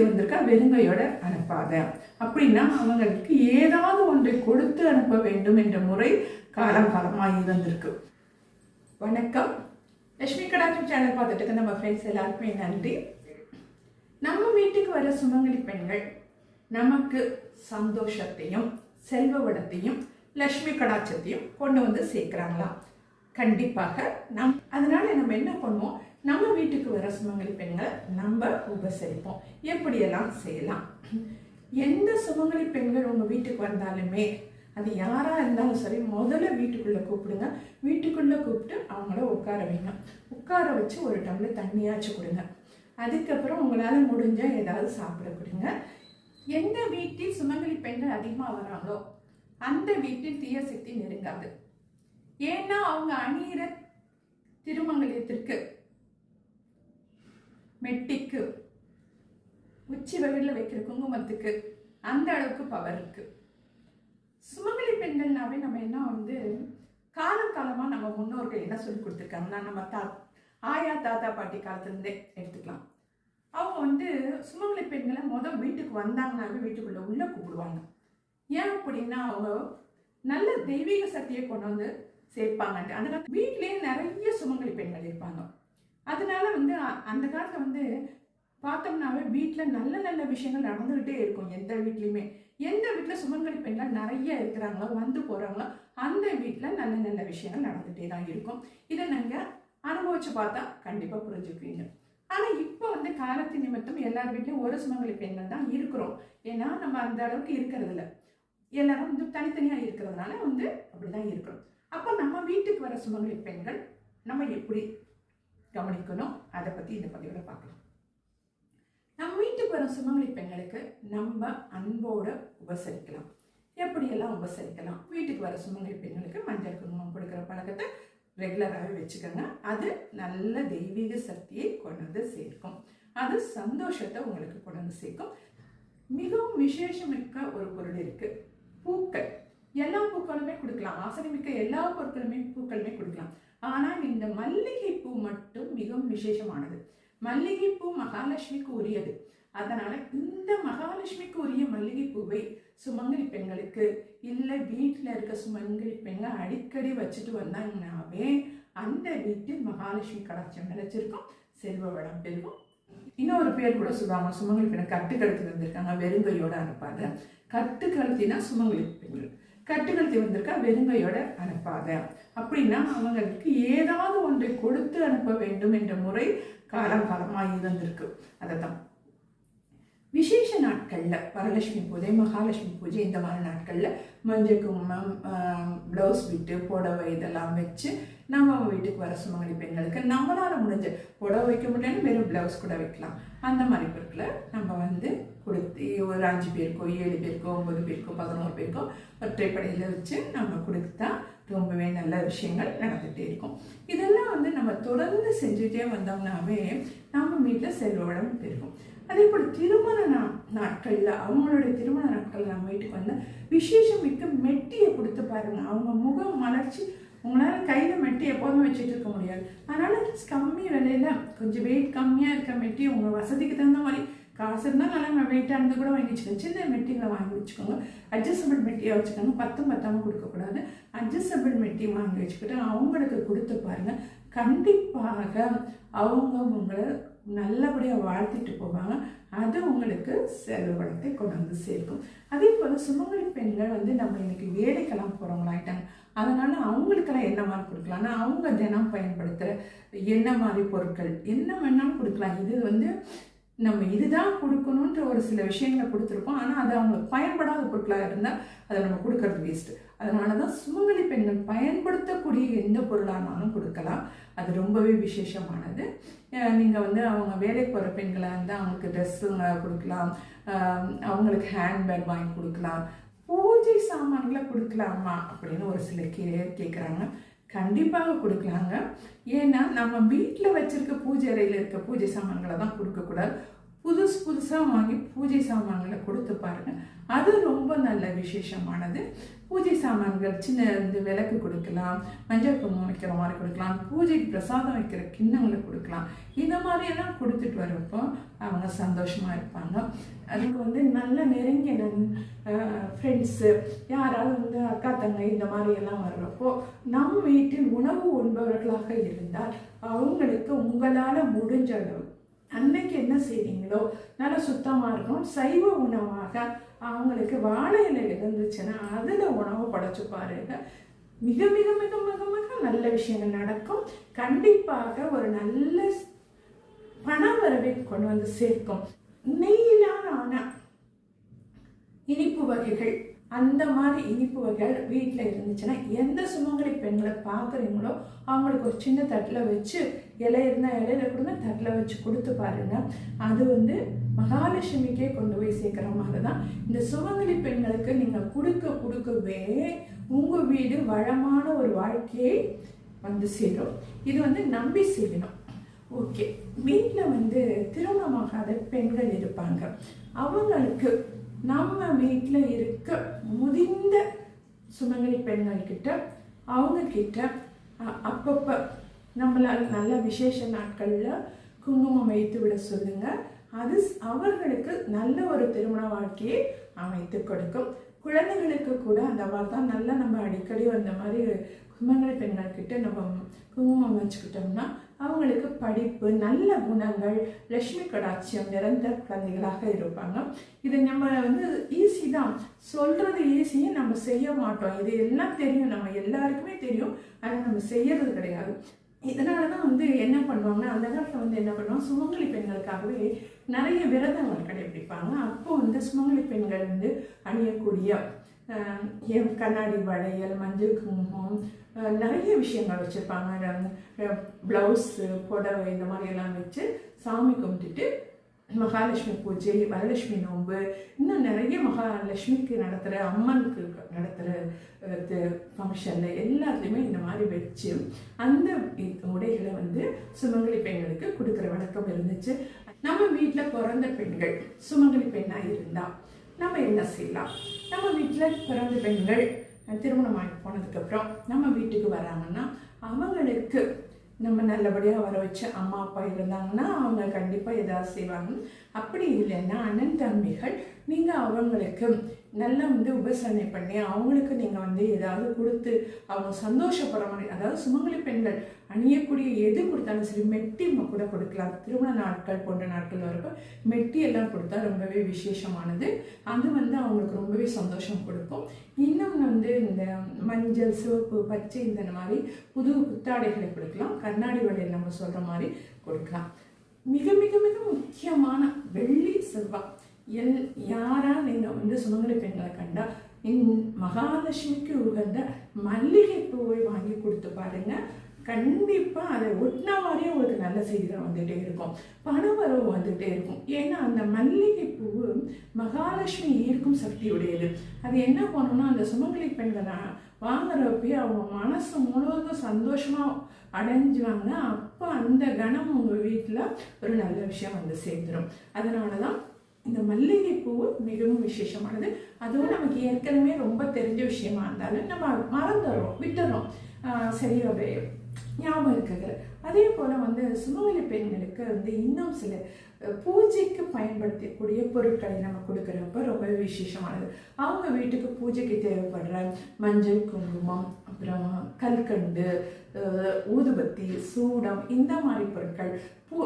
கட்டுக்கழுத்தி வந்திருக்கா வெறுங்கையோட அனுப்பாத. அப்படின்னா அவங்களுக்கு ஏதாவது ஒன்றை கொடுத்து அனுப்ப வேண்டும் என்ற முறை காலம் காலமாக இருந்திருக்கு. வணக்கம். லட்சுமி கடாட்சி சேனல் பார்த்துட்டு இருக்க நம்ம ஃப்ரெண்ட்ஸ் எல்லாருக்குமே நன்றி. நம்ம வீட்டுக்கு வர சுமங்கலி பெண்கள் நமக்கு சந்தோஷத்தையும் செல்வ வளத்தையும் லட்சுமி கடாட்சத்தையும் கொண்டு வந்து சேர்க்குறாங்களாம் கண்டிப்பாக நம் அதனால நம்ம என்ன பண்ணுவோம்? நம்ம வீட்டுக்கு வர சுமங்கலி பெண்களை நம்ம உபசரிப்போம். எப்படியெல்லாம் செய்யலாம்? எந்த சுமங்கலி பெண்கள் உங்கள் வீட்டுக்கு வந்தாலுமே அது யாராக இருந்தாலும் சரி முதல்ல வீட்டுக்குள்ளே கூப்பிடுங்க. வீட்டுக்குள்ளே கூப்பிட்டு அவங்கள உட்கார வைங்க. உட்கார வச்சு ஒரு டம்ளர் தண்ணியாச்சு கொடுங்க. அதுக்கப்புறம் உங்களால் முடிஞ்சால் ஏதாவது சாப்பிட கொடுங்க. எந்த வீட்டில் சுமங்கலி பெண்கள் அதிகமாக வராங்களோ அந்த வீட்டில் தீய சக்தி நெருங்காது. ஏன்னா அவங்க அணியிற திருமங்கலியத்திற்கு மெட்டிக்கு. உச்சி வகையில் வைக்கிற குங்குமத்துக்கு. அந்த அளவுக்கு பவர் இருக்கு. சுமங்கலி பெண்கள்னாவே நம்ம என்ன வந்து காலம் காலமாக நம்ம முன்னோர்கள் என்ன சொல்லி கொடுத்துருக்காங்கன்னா நம்ம தா ஆயா தாத்தா பாட்டி காலத்துலேருந்தே எடுத்துக்கலாம். அவங்க வந்து சுமங்கலி பெண்களை மொதல் வீட்டுக்கு வந்தாங்கனாவே வீட்டுக்குள்ளே உள்ளே கூப்பிடுவாங்க. ஏன் அப்படின்னா அவங்க நல்ல தெய்வீக சக்தியை கொண்டு வந்து சேர்ப்பாங்க அதனால் வீட்லேயே நிறைய சுமங்கலி பெண்கள் இருப்பாங்க. அதனால வந்து அந்த காலத்தில் வந்து பார்த்தோம்னாவே வீட்டில் நல்ல நல்ல விஷயங்கள் நடந்துக்கிட்டே இருக்கும். எந்த வீட்லேயுமே. எந்த வீட்டில் சுமங்கலி பெண்கள் நிறைய இருக்கிறாங்களோ வந்து போகிறாங்களோ அந்த வீட்டில் நல்ல நல்ல விஷயங்கள் நடந்துகிட்டே தான் இருக்கும். இதை நாங்கள் அனுபவிச்சு பார்த்தா கண்டிப்பாக புரிஞ்சுக்குவீங்க. ஆனால் இப்போ வந்து காலத்து நிமித்தம் எல்லார் வீட்லையும் ஒரு சுமங்கலி பெண்கள் தான் இருக்கிறோம். ஏன்னா நம்ம அந்த அளவுக்கு இருக்கிறது இல்லை எல்லாரும் வந்து தனித்தனியாக இருக்கிறதுனால வந்து அப்படிதான் இருக்கிறோம். அப்போ நம்ம வீட்டுக்கு வர சுமங்கலி பெண்கள் நம்ம எப்படி கவனிக்கணும். அதை பற்றி இந்த பதிவில் பார்க்கலாம். நம்ம வீட்டுக்கு வர சுமங்கலி பெண்களுக்கு நம்ம அன்போடு உபசரிக்கலாம். எப்படியெல்லாம் உபசரிக்கலாம்? வீட்டுக்கு வர சுமங்கலி பெண்களுக்கு மஞ்சள் குங்குமம் கொடுக்குற பழக்கத்தை ரெகுலராகவே வச்சுக்கோங்க. அது நல்ல தெய்வீக சக்தியை கொண்டு வந்து சேர்க்கும். அது சந்தோஷத்தை உங்களுக்கு கொண்டு வந்து சேர்க்கும். மிகவும் விசேஷமிக்க ஒரு பொருள் இருக்குது பூக்கள். எல்லா பூக்களுமே கொடுக்கலாம். ஆசனமிக்க எல்லா பொருட்களுமே பூக்களுமே கொடுக்கலாம். ஆனால் இந்த மல்லிகை விசேஷமானது. மல்லிகைப்பூ மகாலட்சுமிக்கு உரியது. அதனால இந்த மகாலட்சுமிக்கு உரிய மல்லிகைப்பூவை சுமங்கலி பெண்களுக்கு இல்லை வீட்டில் இருக்க சுமங்கலி பெண்கள் அடிக்கடி வச்சுட்டு வந்தாங்கன்னாவே அந்த வீட்டில் மகாலட்சுமி கடாட்சம் நினைச்சிருக்கும் செல்வ வளம் பெருகும். இன்னொரு பேர் கூட சொல்லுவாங்க சுமங்கலி பெண்ணை கட்டுக்கழுத்தி வந்திருக்காங்க வெறுங்கையோட அனுப்பாத. கட்டுக்கழுத்தினா சுமங்கலி பெண்கள். கட்டுகள் வந்திருக்கா வெறுமையோட அனுப்பாத. அப்படின்னா அவங்களுக்கு ஏதாவது ஒன்றை கொடுத்து அனுப்ப வேண்டும் என்ற முறை காலம் காலமாக இருந்திருக்கு. அதை தான் விசேஷ நாட்களில் வரலட்சுமி பூஜை மகாலட்சுமி பூஜை இந்த மாதிரி நாட்களில் மஞ்சள் குங்குமம் ப்ளவுஸ் விட்டு புடவை இதெல்லாம் வச்சு நம்ம வீட்டுக்கு வர சுமங்கலி பெண்களுக்கு நம்மளால் முடிஞ்ச புடவை வைக்க முடியலன்னு வெறும் ப்ளவுஸ் கூட வைக்கலாம். அந்த மாதிரி பொருட்களை நம்ம வந்து கொடுத்து ஒரு அஞ்சு பேருக்கோ ஏழு பேருக்கோ ஒன்பது பேருக்கோ பதினோரு பேருக்கோ ஒற்றைப்படையில் வச்சு நம்ம கொடுத்தா ரொம்பவே நல்ல விஷயங்கள் நடந்துகிட்டே இருக்கும். இதெல்லாம் வந்து நம்ம தொடர்ந்து செஞ்சுட்டே வந்தோம்னாவே நம்ம வீட்டில் செல்வளம் பெருகும். அதே போல் திருமண நா நாட்களில் அவங்களுடைய திருமண நாட்களில் நம்ம வீட்டுக்கு வந்து விசேஷம் மிக்க மெட்டியை கொடுத்து பாருங்க. அவங்க முகம் மலர்ச்சி உங்களால் கையில் மெட்டி எப்போதுமே வச்சுட்டு இருக்க முடியாது. அதனால் கம்மி விலையில் கொஞ்சம் வெயிட் கம்மியாக இருக்க மெட்டி உங்கள் வசதிக்கு தகுந்த மாதிரி காசு இருந்தால் நல்லா வெயிட்டாக இருந்து கூட வாங்கி வச்சுக்கோங்க சின்ன மெட்டிகளை வாங்கி வச்சுக்கோங்க. அட்ஜஸ்டபிள் மெட்டியாக வச்சுக்கோங்க. பத்தும் பத்தாமல் கொடுக்கக்கூடாது. அட்ஜஸ்டபிள் மெட்டி வாங்கி வச்சுக்கிட்டு அவங்களுக்கு கொடுத்து பாருங்க. கண்டிப்பாக அவங்க உங்களை நல்லபடியாக வாழ்த்திட்டு போவாங்க. அது உங்களுக்கு செல்வளத்தை கொண்டு வந்து சேர்க்கும். அதே போல் சுமங்கலி பெண்கள் வந்து நம்ம இன்னைக்கு வேலைக்கெல்லாம் போகிறவங்களாயிட்டாங்க அதனால் அவங்களுக்கெல்லாம் என்ன மாதிரி கொடுக்கலாம்னா அவங்க தினம் பயன்படுத்துகிற என்ன மாதிரி பொருட்கள் என்ன வேணாலும் கொடுக்கலாம். இது வந்து நம்ம இதுதான் கொடுக்கணுன்ற ஒரு சில விஷயங்களை கொடுத்துருக்கோம். ஆனால் அது அவங்களுக்கு பயன்படாத பொருட்களாக இருந்தால் அதை நம்ம கொடுக்கறது வேஸ்ட்டு அதனால தான் சுமங்கலி பெண்கள் பயன்படுத்தக்கூடிய எந்த பொருளானாலும் கொடுக்கலாம். அது ரொம்பவே விசேஷமானது. நீங்கள் வந்து அவங்க வேலைக்கு போகிற பெண்களாக இருந்தால் அவங்களுக்கு ட்ரெஸ்ஸுங்க கொடுக்கலாம். அவங்களுக்கு ஹேண்ட்பேக் வாங்கி கொடுக்கலாம். பூஜை சாமான்களை கொடுக்கலாமா அப்படின்னு ஒரு சில கே கேட்குறாங்க கண்டிப்பாக கொடுக்கலாங்க. ஏன்னா நம்ம வீட்டில் வச்சுருக்க பூஜை அறையில் இருக்க பூஜை சாமான்களை தான் கொடுக்கக்கூடாது. புதுசு புதுசாக வாங்கி பூஜை சாமான்களை கொடுத்து பாருங்க. அது ரொம்ப நல்ல விசேஷமானது. பூஜை சாமான்கள் சின்ன இந்த விளக்கு கொடுக்கலாம் மஞ்சள் குங்குமம் வைக்கிற மாதிரி கொடுக்கலாம் பூஜைக்கு பிரசாதம் வைக்கிற கிண்ணங்களை கொடுக்கலாம். இந்த மாதிரியெல்லாம் கொடுத்துட்டு வரப்போ அவங்க சந்தோஷமாக இருப்பாங்க. அதுக்கு வந்து நல்ல நெருங்கிய நன் ஃப்ரெண்ட்ஸு யாராவது வந்து அக்கா தங்கை இந்த மாதிரியெல்லாம் வர்றப்போ நம் வீட்டில் உணவு உண்பவர்களாக இருந்தால் அவங்களுக்கு உங்களால் முடிஞ்ச அளவுக்கு அன்னைக்கு என்ன செய்கிறீங்களோ நல்லா சுத்தமாக இருக்கும் சைவ உணவாக அவங்களுக்கு வாழை இலை இருந்துச்சுன்னா அதில் உணவு படைச்சு பாருங்க. மிக மிக மிக மிக மிக நல்ல விஷயங்கள் நடக்கும். கண்டிப்பாக ஒரு நல்ல பண வரவை கொண்டு வந்து சேர்க்கும். நெய்யிலான ஆன இனிப்பு வகைகள் அந்த மாதிரி இனிப்பு வகைகள் வீட்டில் இருந்துச்சுன்னா எந்த சுமங்கலி பெண்களை பார்க்குறீங்களோ அவங்களுக்கு ஒரு சின்ன தட்டில் வச்சு இலை இருந்தால் இலையில கொடுங்க தட்டில் வச்சு கொடுத்து பாருங்க. அது வந்து மகாலட்சுமிக்கே கொண்டு போய் சேர்க்குற மாதிரி தான் இந்த சுமங்கலி பெண்களுக்கு நீங்கள் கொடுக்க கொடுக்கவே உங்கள் வீடு வளமான ஒரு வாழ்க்கையை வந்து சேரும். இது வந்து நம்பி செய்யணும் ஓகே. வீட்டில் வந்து திருமணமாகாத பெண்கள் இருப்பாங்க. அவங்களுக்கு நம்ம வீட்டில் இருக்க முதிர்ந்த சுமங்கலி பெண்கள் கிட்ட அவங்க கிட்ட அப்பப்போ நம்மளால் நல்ல விசேஷ நாட்களில் குங்குமம் வைத்து விட சொல்லுங்க. அது அவர்களுக்கு நல்ல ஒரு திருமண வாழ்க்கையை அமைத்து கொடுக்கும். குழந்தைகளுக்கு கூட அந்த மாதிரி தான் நல்லா நம்ம அடிக்கடி அந்த மாதிரி குமங்கலி பெண்கள்கிட்ட நம்ம குங்குமம் வச்சுக்கிட்டோம்னா அவங்களுக்கு படிப்பு நல்ல குணங்கள் லட்சுமி கடாட்சியம் நிறைந்த குழந்தைகளாக இருப்பாங்க. இது நம்ம வந்து ஈஸி தான். சொல்கிறது ஈஸியும் நம்ம செய்ய மாட்டோம். இது எல்லாம் தெரியும். நம்ம எல்லாருக்குமே தெரியும். ஆனால் நம்ம செய்யறது கிடையாது. இதனால தான் வந்து என்ன பண்ணுவாங்கன்னா அந்த காலத்தில் வந்து என்ன பண்ணுவாங்க சுமங்கலி பெண்களுக்காகவே நிறைய விரதங்கள் கடைபிடிப்பாங்க. அப்போ வந்து சுமங்கலி பெண்கள் வந்து அணியக்கூடிய கண்ணாடி வளையல் மஞ்சள் குங்குமம் நிறைய விஷயங்கள் வச்சுருப்பாங்க. ப்ளவுஸு புடவை இந்த மாதிரி எல்லாம் வச்சு சாமி கும்பிட்டுட்டு மகாலட்சுமி பூஜை வரலட்சுமி நோன்பு இன்னும் நிறைய மகாலட்சுமிக்கு நடத்துகிற அம்மனுக்கு நடத்துகிற ஃபங்க்ஷனில் எல்லாத்துலேயுமே இந்த மாதிரி வச்சு அந்த உடைகளை வந்து சுமங்கலி பெண்களுக்கு கொடுக்குற வழக்கம் இருந்துச்சு. நம்ம வீட்டில் பிறந்த பெண்கள் சுமங்கலி பெண்ணாக இருந்தால் நம்ம என்ன செய்யலாம்? நம்ம வீட்டில் பிறந்த பெண்கள் திருமணம் ஆகி போனதுக்கப்புறம் நம்ம வீட்டுக்கு வராங்கன்னா அவங்களுக்கு நம்ம நல்லபடியாக வர வச்சு அம்மா அப்பா இருந்தாங்கன்னா அவங்க கண்டிப்பாக ஏதாவது செய்வாங்க. அப்படி இல்லைன்னா அண்ணன் தம்பிகள் நீங்கள் அவங்களுக்கு நல்லா வந்து உபசரணை பண்ணி அவங்களுக்கு நீங்கள் வந்து ஏதாவது கொடுத்து அவங்க சந்தோஷப்படுற மாதிரி அதாவது சுமங்கலி பெண்கள் அணியக்கூடிய எது கொடுத்தாலும் சரி மெட்டி கூட கொடுக்கலாம். திருமண நாட்கள் போன்ற நாட்கள் வரப்போ மெட்டி எல்லாம் கொடுத்தா ரொம்பவே விசேஷமானது. அது வந்து அவங்களுக்கு ரொம்பவே சந்தோஷம் கொடுக்கும். இன்னும் வந்து இந்த மஞ்சள் சிவப்பு பச்சை இந்த மாதிரி புது புத்தாடைகளை கொடுக்கலாம். கண்ணாடி வளையல் நம்ம சொல்கிற மாதிரி கொடுக்கலாம். மிக மிக மிக முக்கியமான வெள்ளி செவ்வாய் எல் யாரா நீங்கள் வந்து சுமங்கலி பெண்களை கண்டா என் மகாலட்சுமிக்கு உகந்த மல்லிகை பூவை வாங்கி கொடுத்து பாருங்க. கண்டிப்பாக அதை ஒட்டின மாதிரியே உங்களுக்கு நல்ல செய்திகள் வந்துகிட்டே இருக்கும். பணவரவு வந்துகிட்டே இருக்கும். ஏன்னா அந்த மல்லிகை பூவு மகாலட்சுமி ஈர்க்கும் சக்தியுடையது. அது என்ன பண்ணணும்னா அந்த சுமங்கலி பெண்களை வாங்குறப்பயே அவங்க மனசு முழுவதும் சந்தோஷமாக அடைஞ்சுவாங்க அப்போ அந்த கணம் உங்கள் வீட்டில் ஒரு நல்ல விஷயம் வந்து சேர்ந்துடும் அதனால தான் இந்த மல்லிகை பூ மிகவும் விசேஷமானது. அதுவும் நமக்கு ஏற்கனவே ரொம்ப தெரிஞ்ச விஷயமா இருந்தாலும் நம்ம மறந்துடுறோம் விட்டுறோம். சரி அது ஞாபகம் இருக்குது அதே போல் வந்து சுமவெளி பெண்களுக்கு வந்து இன்னும் சில பூஜைக்கு பயன்படுத்தக்கூடிய பொருட்களை நம்ம கொடுக்குறப்ப ரொம்ப விசேஷமானது. அவங்க வீட்டுக்கு பூஜைக்கு தேவைப்படுற மஞ்சள் குங்குமம் அப்புறம் கல்கண்டு ஊதுபத்தி சூடம் இந்த மாதிரி பொருட்கள் பூ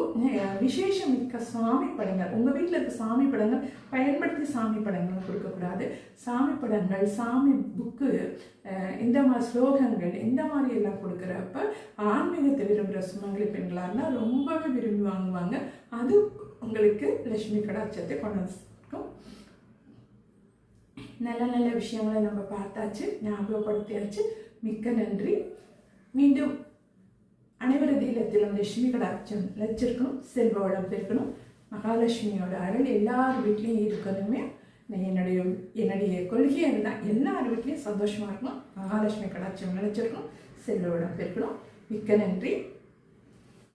விசேஷம் மிக்க சாமி படங்கள். உங்கள் வீட்டில் இருக்க சாமி படங்கள் பயன்படுத்தி சாமி படங்கள் கொடுக்கக்கூடாது. சாமி படங்கள் சாமி புக்கு இந்த மாதிரி ஸ்லோகங்கள் இந்த மாதிரி எல்லாம் கொடுக்குறப்ப ஆன்மீகத்தை விரும்புகிற சுமங்கலி பெண்களாக இருந்தால் ரொம்பவே விரும்பி வாங்குவாங்க. அது உங்களுக்கு லட்சுமி கடாட்சத்தை கொண்டு நல்ல நல்ல விஷயங்களை நம்ம பார்த்தாச்சு ஞாபகப்படுத்தியாச்சு. மிக்க நன்றி. மீண்டும் அனைவரது இல்லத்திலும் லட்சுமி கடாட்சம் லட்சிருக்கணும் செல்வ வளம் பெருக்கணும் மகாலட்சுமியோட அருள் எல்லார் வீட்லேயும் இருக்கணுமே நான் என்னுடைய என்னுடைய கொள்கையாக இருந்தால் எல்லார் வீட்லேயும் சந்தோஷமாக இருக்கணும் மகாலட்சுமி கடாட்சம் நினைச்சிருக்கணும் செல்வ வளம் பெருக்கணும் மிக்க நன்றி